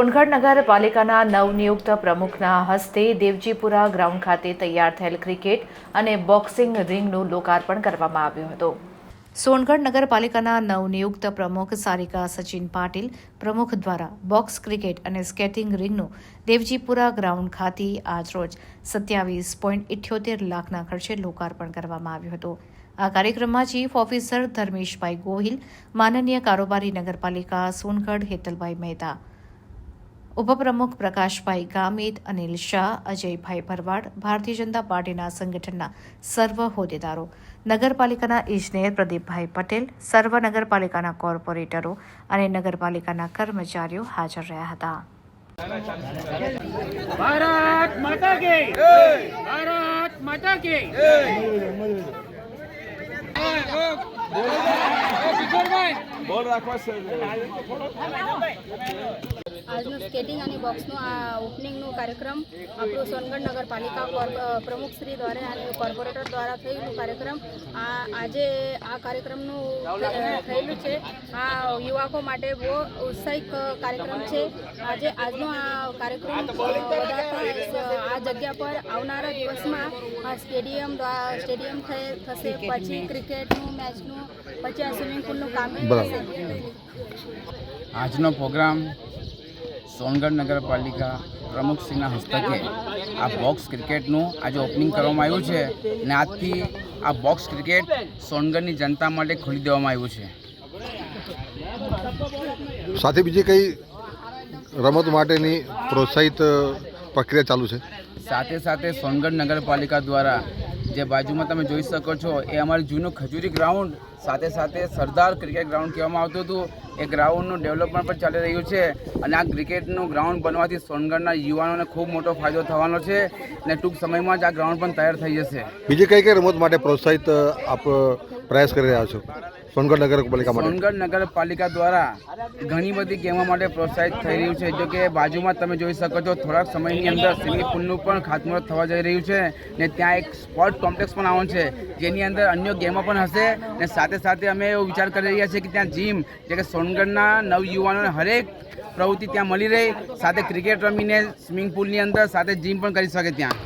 સોનગઢ નગરપાલિકાના નવનિયુક્ત પ્રમુખના હસ્તે દેવજીપુરા ગ્રાઉન્ડ ખાતે તૈયાર થયેલ ક્રિકેટ અને બોક્સિંગ રિંગનું લોકાર્પણ કરવામાં આવ્યું હતું. સોનગઢ નગરપાલિકાના નવનિયુક્ત પ્રમુખ સારિકા સચિન પાટીલ પ્રમુખ દ્વારા બોક્સ ક્રિકેટ અને સ્કેટિંગ રિંગનું દેવજીપુરા ગ્રાઉન્ડ ખાતે આજરોજ સત્યાવીસ પોઈન્ટ ઇઠ્યોતેર લાખના ખર્ચે લોકાર્પણ કરવામાં આવ્યું હતું. આ કાર્યક્રમમાં ચીફ ઓફિસર ધર્મેશભાઈ ગોહિલ, માનનીય કારોબારી નગરપાલિકા સોનગઢ હેતલભાઈ મહેતા ઉપપ્રમુખ પ્રકાશભાઈ ગામિત અનિલ શાહ અજયભાઈ ભરવાડ ભારતીય જનતા પાર્ટીના સંગઠનના સર્વ હોદ્દેદારો નગરપાલિકાના ઇજનેર પ્રદીપભાઈ પટેલ સર્વ નગરપાલિકાના કોર્પોરેટરો અને નગરપાલિકાના કર્મચારીઓ હાજર રહ્યા હતા ભારત માતા કે ભારત માતા કે આજનો સ્કેટિંગ અને બોક્સનો આ ઓપનિંગનો કાર્યક્રમ આપણો સોનગઢ નગરપાલિકા પ્રમુખ શ્રી દ્વારા અને કોર્પોરેટર દ્વારા થયેલું કાર્યક્રમ. આ આજે આ કાર્યક્રમનું થયેલું છે. આ યુવકો માટે બહુ ઉત્સાહિક કાર્યક્રમ છે. આજે આજનો આ કાર્યક્રમ આ જગ્યા પર આવનારા દિવસમાં આ સ્ટેડિયમ સ્ટેડિયમ થશે. પછી ક્રિકેટનું મેચનું પછી આ સ્વિમિંગ પુલનું કામ. થશે આજનો પ્રોગ્રામ સોનગઢ નગરપાલિકા પ્રમુખશ્રીના હસ્તકે આ બોક્સ ક્રિકેટનું આજે ઓપનિંગ કરવામાં આવ્યું છે અને આજથી આ બોક્સ ક્રિકેટ સોનગઢની જનતા માટે ખોલી દેવામાં આવ્યું છે. સાથે બીજી કઈ રમત માટેની પ્રોત્સાહિત પ્રક્રિયા ચાલુ છે? સાથે સાથે સોનગઢ નગરપાલિકા દ્વારા જે બાજુમાં તમે જોઈ શકો છો, એ અમારું જૂનું ખજૂરી ગ્રાઉન્ડ સાથે સાથે સરદાર ક્રિકેટ ગ્રાઉન્ડ કહેવામાં આવતું હતું. એ ગ્રાઉન્ડનું ડેવલપમેન્ટ પણ ચાલી રહ્યું છે અને આ ક્રિકેટનું ગ્રાઉન્ડ બનવાથી સોનગઢના યુવાનોને ખૂબ મોટો ફાયદો થવાનો છે અને ટૂંક સમયમાં જ આ ગ્રાઉન્ડ પણ તૈયાર થઈ જશે. બીજી કઈ કઈ રમત માટે પ્રોત્સાહિત આપ પ્રયાસ કરી રહ્યા છો? સોનગઢ નગરપાલિકા માટે? સોનગઢ નગરપાલિકા દ્વારા ઘણી બધી ગેમો માટે પ્રોત્સાહિત થઈ રહ્યું છે. જો કે બાજુમાં તમે જોઈ શકો છો થોડાક સમયની અંદર સ્વિમિંગ પુલનું પણ ખાતમુહૂર્ત થવા જઈ રહ્યું છે ને ત્યાં એક સ્પોર્ટ કોમ્પ્લેક્સ પણ આવવાનું છે જેની અંદર અન્ય ગેમો પણ હશે ને સાથે સાથે અમે એવો વિચાર કરી રહ્યા છીએ કે ત્યાં જીમ જે કે સોનગઢના નવયુવાનોને હરેક પ્રવૃત્તિ ત્યાં મળી રહે. સાથે ક્રિકેટ રમીને સ્વિમિંગ પુલની અંદર સાથે જીમ પણ કરી શકે ત્યાં.